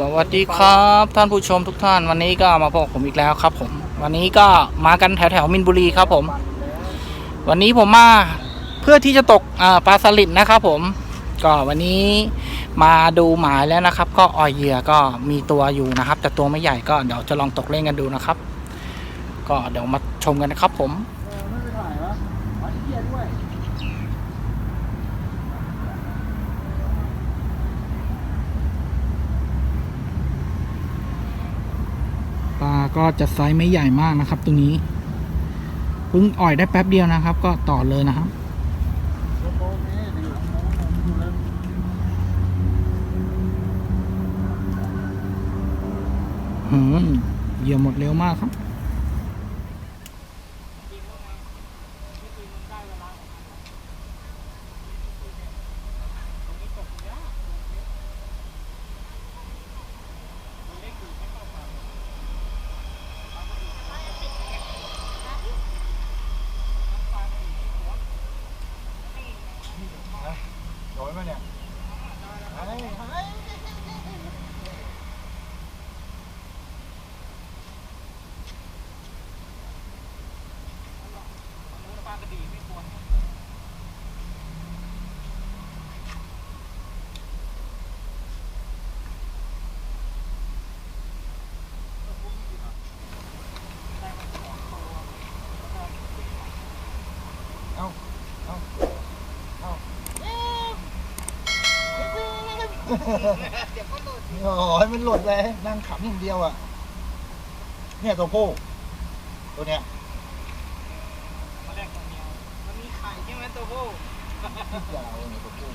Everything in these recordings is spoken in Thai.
สวัสดีครับท่านผู้ชมทุกท่านวันนี้ก็มาพบผมอีกแล้วครับ ผม วันนี้ก็มากันแถวแถวมินบุรีครับผม วันนี้ผมมาเพื่อที่จะตกปลาสลิดนะครับ ผมก็วันนี้มาดูหมายแล้วนะครับ ก็อ่อยเหยื่อก็มีตัวอยู่นะครับ แต่ตัวไม่ใหญ่ก็เดี๋ยวจะลองตกเล่นกันดูนะครับ ก็เดี๋ยวมาชมกันนะครับผม ไม่ไปถ่ายวะอ๋อเที่ยด้วย ปลา ก็จะไซส์ไม่ใหญ่มากนะครับ ตรงนี้เพิ่งอ่อยได้แป๊บเดียวนะครับ ก็ต่อเลยนะครับเยี่ยมเหยื่อหมดเร็วมากครับ โดนมา เนี่ยเฮ้ยเฮ้ยโอ้ยมันหลุดเลยนั่งขำอย่างเดียวอะ เนี่ยตัวผู้ตัวเนี้ยมาแรกตัวเดียวมันมีไข่ใช่ไหมตัวผู้ยาวเนี่ยตัวผู้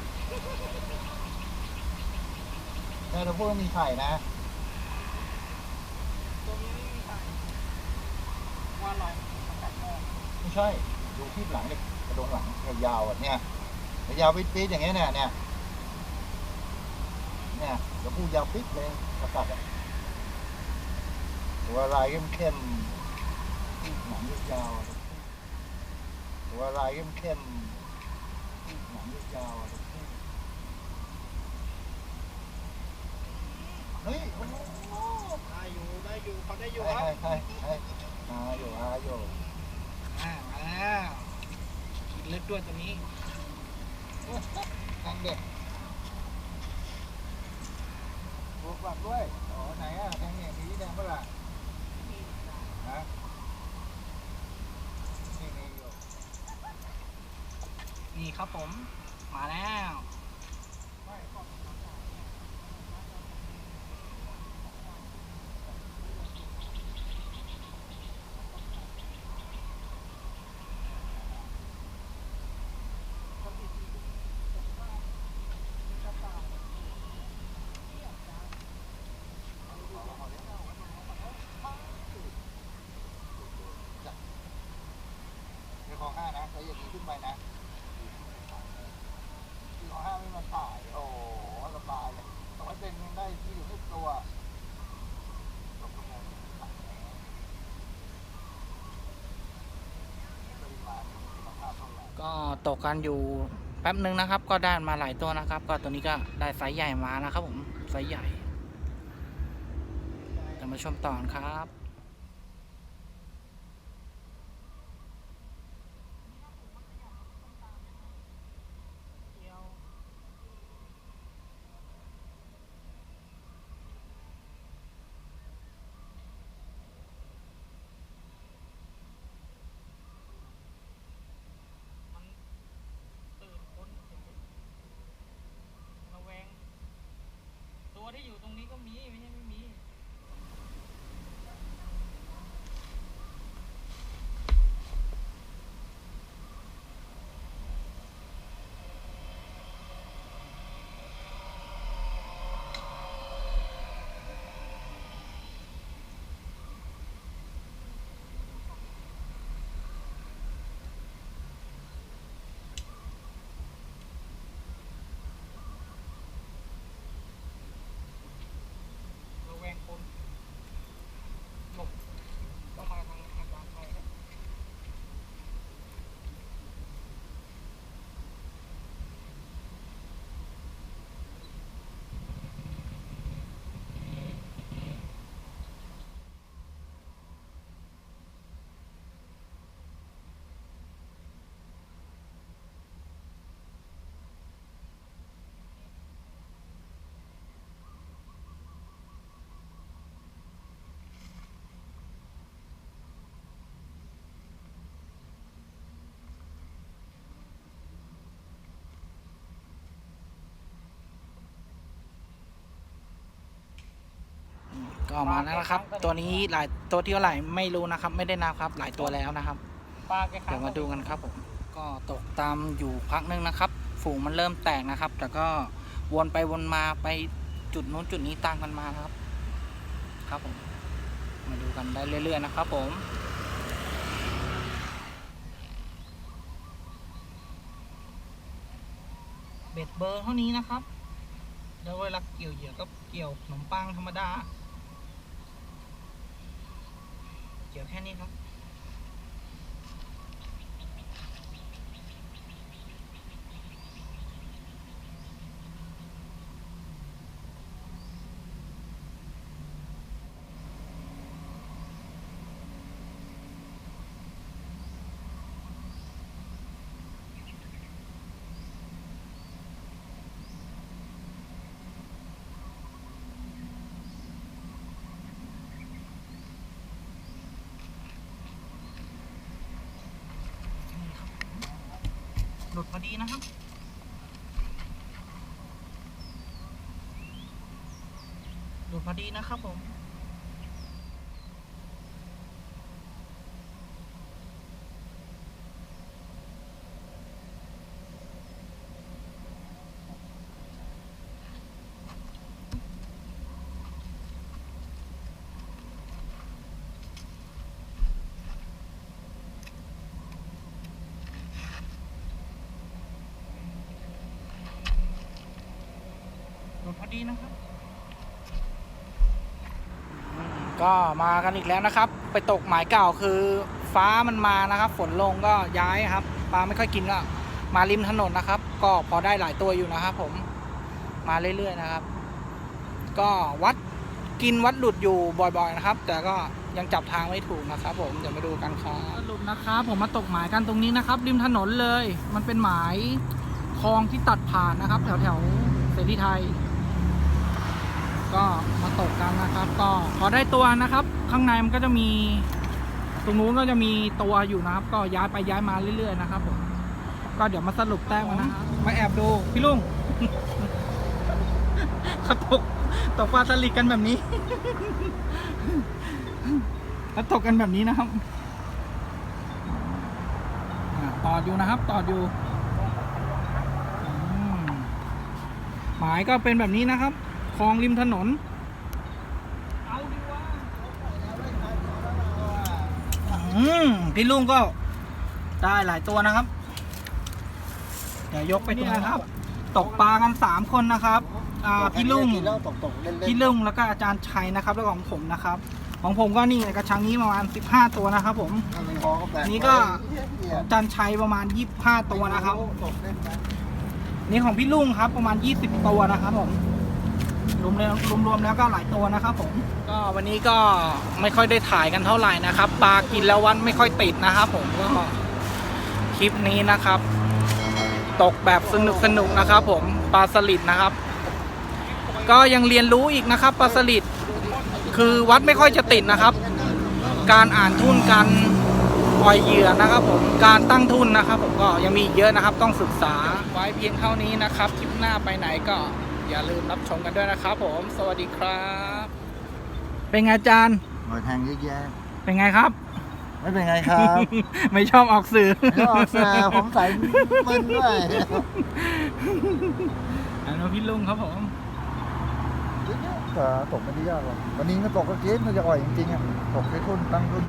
แต่ตัวผู้ต้องมีไข่นะตัวนี้ไม่มีไข่ว่าลอยมันแม่ไม่ใช่ ดูที่หลังเนี่ยกระดงหลังยาวๆอะเนี่ยยาวปิดๆอย่างเงี้ยเนี่ยเนี่ย เนี่ยตัวผู้ยาวปิดเลยกระตัดอะตัวลายเข้มๆหนังยาวๆตัวลายเข้มๆหนังยาวๆเฮ้ยโอ้โหได้อยู่ได้อยู่เขาได้อยู่ใช่ครับใช่ใช่อาอยู่อาอยู่อ่ามาแล้วกินลึกด้วยตัวนี้แทงเด็กบวกบักด้วยอ๋อไหนอะแทงเนี่ยมีที่แดงเปล่าล่ะฮะนี่นี่อยู่ นี่ ครับผม มาแล้วในคองห้านะใช้อย่างนี้ขึ้นไปนะ ที่คลอห้าไม่มาถ่าย โอ้โหสบายเลยแต้องให้เป็นได้ที่อยู่ทุกตัวก็ตกกันอยู่แป๊บหนึ่งนะครับ ก็ได้มาหลายตัวนะครับ ก็ตัวนี้ก็ได้ไซส์ใหญ่มานะครับผมไซส์ใหญ่เดี๋ยวมาชมต่อครับ ตื่นคนระแวง ตัว ที่อยู่ตรงนี้ก็มีไม่ใช่ไม่มีระแวง ก็มาแล้วนะครับ ตัวนี้หลายตัวที่เท่าไหร่ไม่รู้นะครับ ไม่ได้นับครับ หลายตัวแล้วนะครับเดี๋ยวมาดูกันครับผมก็ตกตามอยู่พักนึงนะครับ ฝูงมันเริ่มแตกนะครับ แต่ก็วนไปวนมาไปจุดนู้นจุดนี้ตามกันมาครับ ครับผมมาดูกันได้เรื่อย ๆ นะครับ ผมเบ็ดเบอร์เท่านี้นะครับ แล้วเวลาเกี่ยวเหยื่อก็เกี่ยวขนมปังธรรมดา เดี๋ยวแค่นี้ครับ หลุดพอดีนะครับหลุดพอดีนะครับผม ดพอดีนะครับอืมก็มากันอีกแล้วนะครับ ไปตกหมายเก่าคือฟ้ามันมานะครับ ฝนลงก็ย้ายครับปลาไม่ค่อยกินก็มาริมถนนนะครับ ก็พอได้หลายตัวอยู่นะครับผมมาเรื่อยๆนะครับ ก็วัดกินวัดหลุดอยู่บ่อยๆนะครับ แต่ก็ยังจับทางไม่ถูกนะครับ ผมเดี๋ยวมาดูกันครับหลุดนะครับผมมาตกหมายกันตรงนี้นะครับ ริมถนนเลย มันเป็นหมายคลองที่ตัดผ่านนะครับ แถวแถวๆเสรีไทย ก็มาตกกันนะครับ ก็พอได้ตัวนะครับ ข้างในมันก็จะมี ตรงนู้นก็จะมีตัวอยู่นะครับ ก็ย้ายไปย้ายมาเรื่อยๆนะครับผมก็เดี๋ยวมาสรุปแต้มกันนะครับมาแอบดูพี่ลุงเขาตกตกปลาสลิดกันแบบนี้เขาตกกันแบบนี้นะครับต่ออยู่นะครับต่ออยู่หมายก็เป็นแบบนี้นะครับ ลองริมถนนเอาดีว่าอืมพี่ลุงก็ได้หลายตัวนะครับ เดี๋ยวยกไปตรงนะครับ ตกปลากันสามคนนะครับอ่าพี่ลุงกินแล้วตกตกๆเล่นๆพี่ลุงแล้วก็อาจารย์ชัยนะครับ แล้วก็ของผมนะครับ ของผมก็นี่กระชังนี้ประมาณ 15 ตัวนะครับ ผมทำเป็นคอก็แปลกนี่ก็เหี้ยอาจารย์ชัยประมาณ 25 ตัวนะครับตกเล่นนะนี่ของพี่ลุงครับประมาณ 20 ตัวนะครับผม รวมแล้วรวมๆแล้วก็หลายตัวนะครับผม ก็วันนี้ก็ไม่ค่อยได้ถ่ายกันเท่าไหร่นะครับ ปลากินแล้ววันไม่ค่อยติดนะครับผมก็คลิปนี้นะครับ ตกแบบสนุกสนุกนะครับผมปลาสลิดนะครับ ก็ยังเรียนรู้อีกนะครับปลาสลิดคือวัดไม่ค่อยจะติดนะครับ การอ่านทุนการปล่อยเหยื่อนะครับผมการตั้งทุนนะครับ ผมก็ยังมีอีกเยอะนะครับต้องศึกษาไว้เพียงเท่านี้นะครับคลิปหน้าไปไหนก็ อย่าลืมรับชมกันด้วยนะครับผม สวัสดีครับ เป็นไงอาจารย์หน่อยแทงเยอะแยะเป็นไงครับ ไม่เป็นไงครับ ไม่ชอบออกสื่อแล้วออกแสบผมใส่มึนด้วยอันนี้พี่ลุงครับผม แต่ตกไม่ได้ยากหรอกวันนี้ก็ตกก็เกมก็จะอ่อยจริงๆอะตกแค่ทุนตั้งทุน